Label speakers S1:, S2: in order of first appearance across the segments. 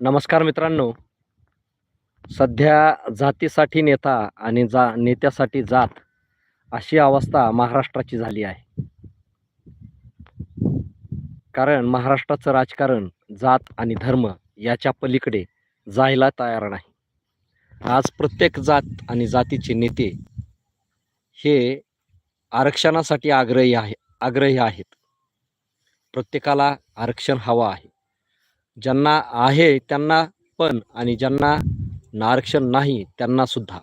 S1: नमस्कार मित्रांनो. सध्या जातीसाठी नेता आणि जा नेत्यासाठी जात अशी अवस्था महाराष्ट्राची झाली आहे. कारण महाराष्ट्राचं राजकारण जात आणि धर्म याच्या पलीकडे जायला तयार नाही. आज प्रत्येक जात आणि जातीचे नेते हे आरक्षणासाठी आग्रही आहे आग्रही आहेत. प्रत्येकाला आरक्षण हवं आहे. ज्यांना आहे त्यांना पण आणि ज्यांना आरक्षण नाही त्यांना सुद्धा.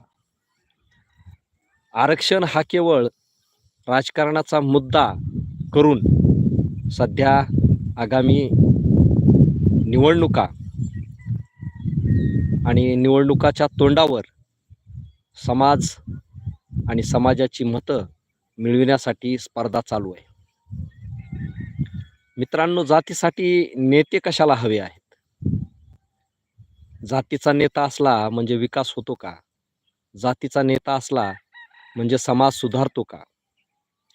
S1: आरक्षण हा केवळ राजकारणाचा मुद्दा करून सध्या आगामी निवडणुका आणि निवडणुकाच्या तोंडावर समाज आणि समाजाची मतं मिळविण्यासाठी स्पर्धा चालू आहे. मित्रांनो जातीसाठी नेते कशाला हवे आहेत? जातीचा नेता असला म्हणजे विकास होतो का? जातीचा नेता असला म्हणजे समाज सुधारतो का?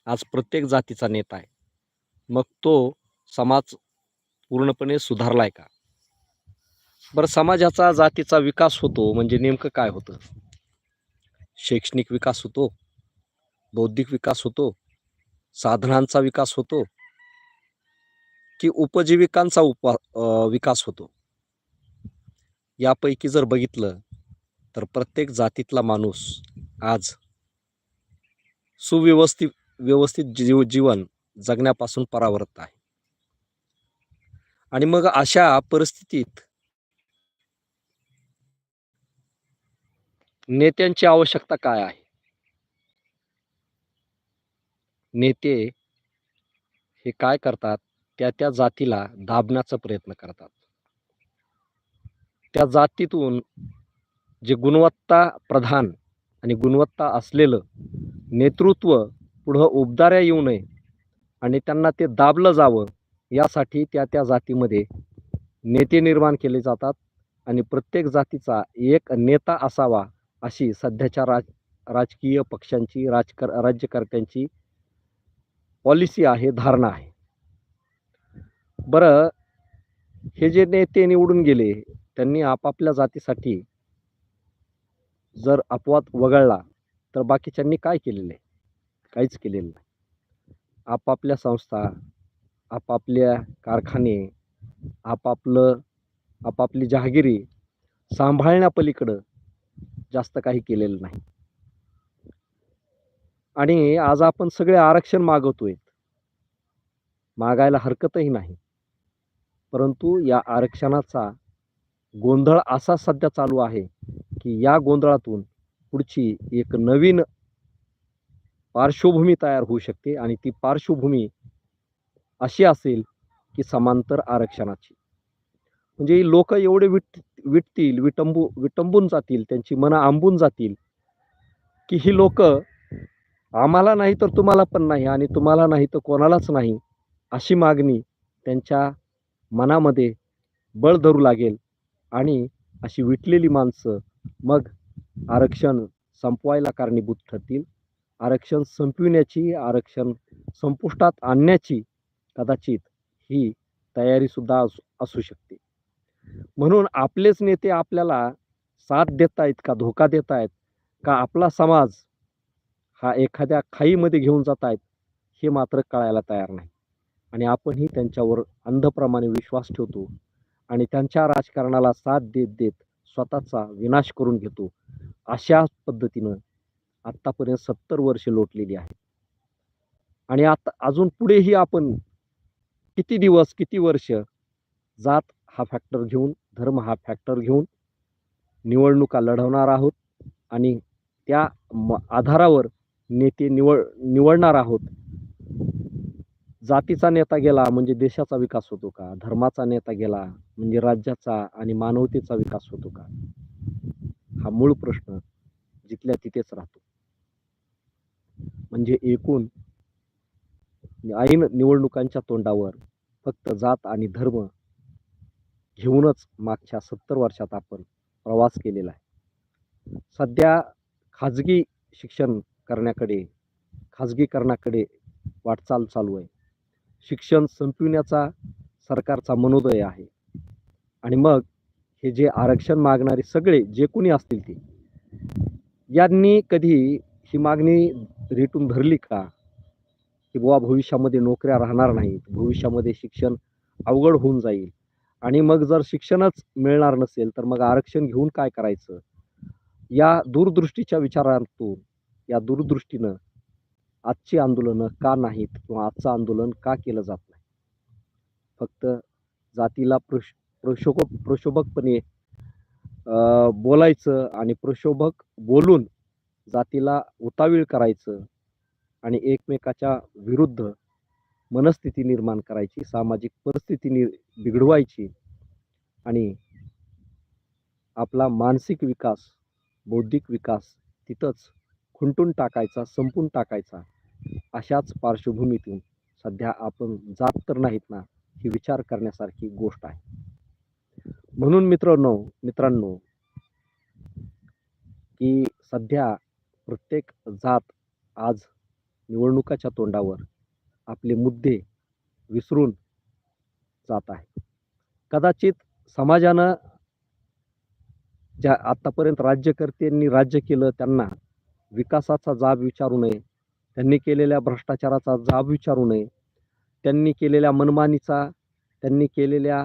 S1: आज प्रत्येक जातीचा नेता आहे. मग तो समाज पूर्णपणे सुधारलाय का? बरं समाजाचा जातीचा विकास होतो म्हणजे नेमकं काय होतं? शैक्षणिक विकास होतो बौद्धिक विकास होतो साधनांचा विकास होतो की उपजीविकांचा उपा विकास होतो. यापैकी जर बघितलं तर प्रत्येक जातीतला माणूस आज सुव्यवस्थित व्यवस्थित जीव जीवन जगण्यापासून परावृत्त आहे. आणि मग अशा परिस्थितीत नेत्यांची आवश्यकता काय आहे? नेते हे काय करतात? त्या त्या जातीला दाबण्याचा प्रयत्न करतात. त्या जातीतून जे गुणवत्ता प्रधान आणि गुणवत्ता असलेलं नेतृत्व पुढं उबदाऱ्या येऊ नये आणि त्यांना ते दाबलं जावं यासाठी त्या त्या जातीमध्ये नेते निर्माण केले जातात आणि प्रत्येक जातीचा एक नेता असावा अशी सध्याच्या राज राजकीय पक्षांची राजकर राज्यकर्त्यांची पॉलिसी आहे धारणा आहे. बरं हे जे नेते निवडून गेले त्यांनी आपापल्या जातीसाठी जर अपवाद वगळला तर बाकीच्यांनी काय केलेलं आहे? काहीच केलेलं नाही. आपापल्या संस्था आपापल्या कारखाने आपापलं आपापली जहागिरी सांभाळण्यापलीकडं जास्त काही केलेलं नाही. आणि आज आपण सगळे आरक्षण मागवतोय. मागायला हरकतही नाही. परंतु या आरक्षणाचा गोंधळ असा सध्या चालू आहे की या गोंधळातून पुढची एक नवीन पार्श्वभूमी तयार होऊ शकते आणि ती पार्श्वभूमी अशी असेल की समांतर आरक्षणाची. म्हणजे लोक एवढे विट विटतील विटंबू विटंबून जातील त्यांची मनं आंबून जातील की ही लोक आम्हाला नाही तर तुम्हाला पण नाही आणि तुम्हाला नाही तर कोणालाच नाही अशी मागणी त्यांच्या मनामध्ये बळ धरू लागेल आणि अशी विटलेली माणसं मग आरक्षण संपवायला कारणीभूत ठरतील. आरक्षण संपविण्याची आरक्षण संपुष्टात आणण्याची कदाचित ही तयारीसुद्धा असू असू शकते. म्हणून आपलेच नेते आपल्याला साथ देत आहेत का धोका देत आहेत का आपला समाज हा एखाद्या खाईमध्ये घेऊन जात आहेत हे मात्र कळायला तयार नाही. आणि आपणही त्यांच्यावर अंधप्रमाणे विश्वास ठेवतो आणि त्यांच्या राजकारणाला साथ देत देत स्वतःचा विनाश करून घेतो. अशा पद्धतीनं आत्तापर्यंत सत्तर वर्षे लोटलेली आहेत. आणि आता अजून पुढेही आपण किती दिवस किती वर्ष जात हा फॅक्टर घेऊन धर्म हा फॅक्टर घेऊन निवडणुका लढवणार आहोत आणि त्या म आधारावर नेते निवड निवडणार आहोत. जातीचा नेता गेला म्हणजे देशाचा विकास होतो का? धर्माचा नेता गेला म्हणजे राज्याचा आणि मानवतेचा विकास होतो का? हा मूळ प्रश्न जिथल्या तिथेच राहतो. म्हणजे एकूण ऐन निवडणुकांच्या तोंडावर फक्त जात आणि धर्म घेऊनच मागच्या सत्तर वर्षात आपण प्रवास केलेला आहे. सध्या खाजगी शिक्षण करण्याकडे खाजगीकरणाकडे वाटचाल चालू आहे. शिक्षण संपविण्याचा सरकारचा मनोदय आहे. आणि मग हे जे आरक्षण मागणारे सगळे जे कोणी असतील ते यांनी कधी ही मागणी रेटून धरली का? की बुवा भविष्यामध्ये नोकऱ्या राहणार नाहीत भविष्यामध्ये शिक्षण अवघड होऊन जाईल. आणि मग जर शिक्षणच मिळणार नसेल तर मग आरक्षण घेऊन काय करायचं? या दूरदृष्टीच्या विचारातून या दूरदृष्टीनं आजची आंदोलनं का नाहीत किंवा आजचं आंदोलन का केलं जात नाही? फक्त जातीला प्रश प्रशोभक प्रशोभकपणे बोलायचं आणि प्रशोभक बोलून जातीला उतावीळ करायचं आणि एकमेकाच्या विरुद्ध मनस्थिती निर्माण करायची सामाजिक परिस्थिती नि बिघडवायची आणि आपला मानसिक विकास बौद्धिक विकास तिथंच खुंटून टाकायचा संपून टाकायचा अशाच पार्श्वभूमीतून सध्या आपण जात तर नाहीत ना ही विचार करण्यासारखी गोष्ट आहे. म्हणून मित्रांनो मित्रांनो की सध्या प्रत्येक जात आज निवडणुकाच्या तोंडावर आपले मुद्दे विसरून जात आहे. कदाचित समाजानं ज्या आत्तापर्यंत राज्यकर्त्यांनी राज्य केलं त्यांना विकासाचा जाब विचारू नये. त्यांनी केलेल्या भ्रष्टाचाराचा जाब विचारू नये. त्यांनी केलेल्या मनमानीचा त्यांनी केलेल्या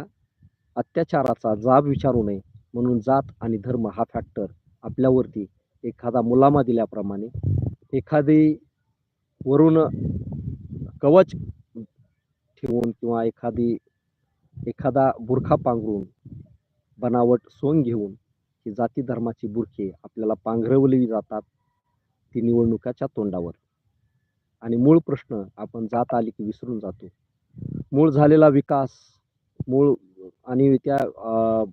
S1: अत्याचाराचा जाब विचारू नये. म्हणून जात आणि धर्म हा फॅक्टर आपल्यावरती एखादा मुलामा दिल्याप्रमाणे एखादी वरून कवच ठेवून किंवा एखादी एखादा बुरखा पांघरून बनावट सोंग घेऊन ही जाती धर्माची बुरखे आपल्याला पांघरवली जातात. ती निवडणुकाच्या तोंडावर. आणि मूळ प्रश्न आपण जात आली की विसरून जातो. मूळ झालेला विकास मूळ आणि त्या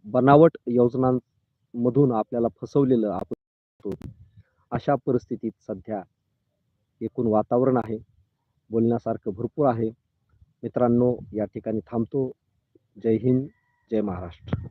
S1: बनावट योजनांमधून आपल्याला फसवलेलं आपण अशा परिस्थितीत सध्या एकूण वातावरण आहे. बोलण्यासारखं भरपूर आहे. मित्रांनो या ठिकाणी थांबतो. जय हिंद जय महाराष्ट्र.